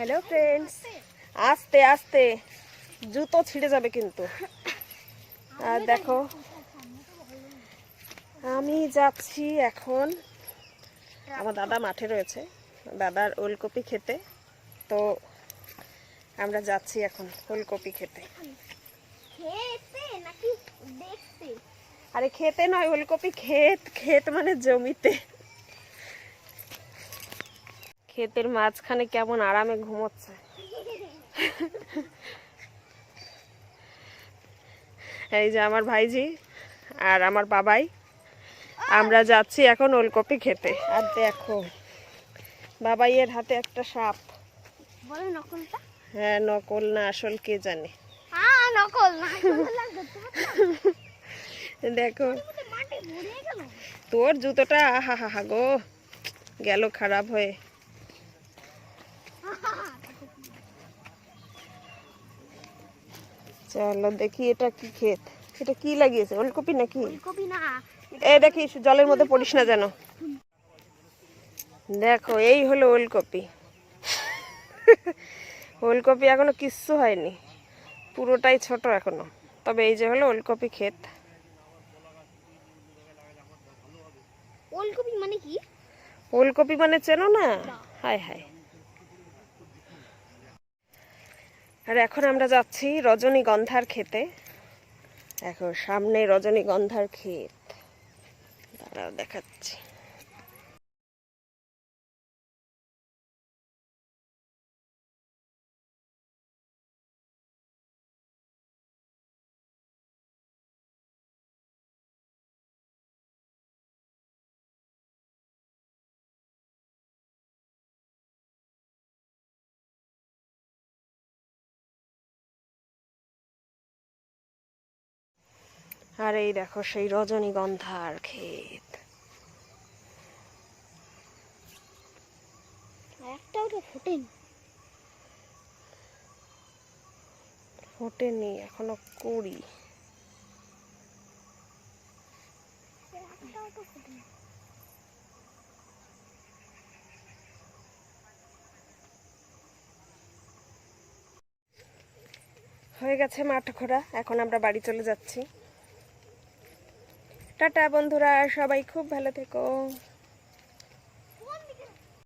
Hello friends আস্তে আস্তে। জুতো ছিঁড়ে যাবে কিন্তু। আর দেখো আমি যাচ্ছি এখন। আমার দাদা মাঠে রয়েছে দাদার ওলকপি খেতে। তো আমরা যাচ্ছি এখন ওলকপি খেতে। খেতে নাকি দেখতে? আরে খেতে নয় ওলকপি ক্ষেত ক্ষেত মানে জমিতে। ক্ষেতের মাঝখানে কেমন আরামে ঘুমোচ্ছে। এই যে আমার ভাইজি আর আমার বাবাই। আমরা যাচ্ছি এখন ওলকপি খেতে। আর দেখো বাবাইয়ের হাতে একটা সাপ। হ্যাঁ নকল না আসল কে জানে? নকল দেখো তোর জুতোটা আহা হা হা গো গেল খারাপ হয়ে। চলো দেখি এটা কি ক্ষেত। এটা কি লাগিয়েছে? ওলকপি নাকি? না। এ দেখি জলের মধ্যে পড়িস না যেন। দেখো এই হলো ওলকপি। ওলকপি এখনও কিচ্ছু হয়নি। পুরোটাই ছোট এখনও। তবে এই যে হলো ওলকপি ক্ষেত। ওলকপি মানে কি? ওলকপি মানে চেনো না। হায় হায়। আর এখন আমরা যাচ্ছি রজনীগন্ধার খেতে এখন সামনে রজনীগন্ধার ক্ষেত। দাঁড়াও দেখাচ্ছি। আর এই দেখো সেই রজনীগন্ধার ক্ষেত। একটাও তো ফোটেনি। ফোটেনি এখনও ফোটেনি। হয়ে গেছে মাঠ ঘোরা এখন আমরা বাড়ি চলে যাচ্ছি। টাটা বন্ধুরা সবাই খুব ভালো থেকো।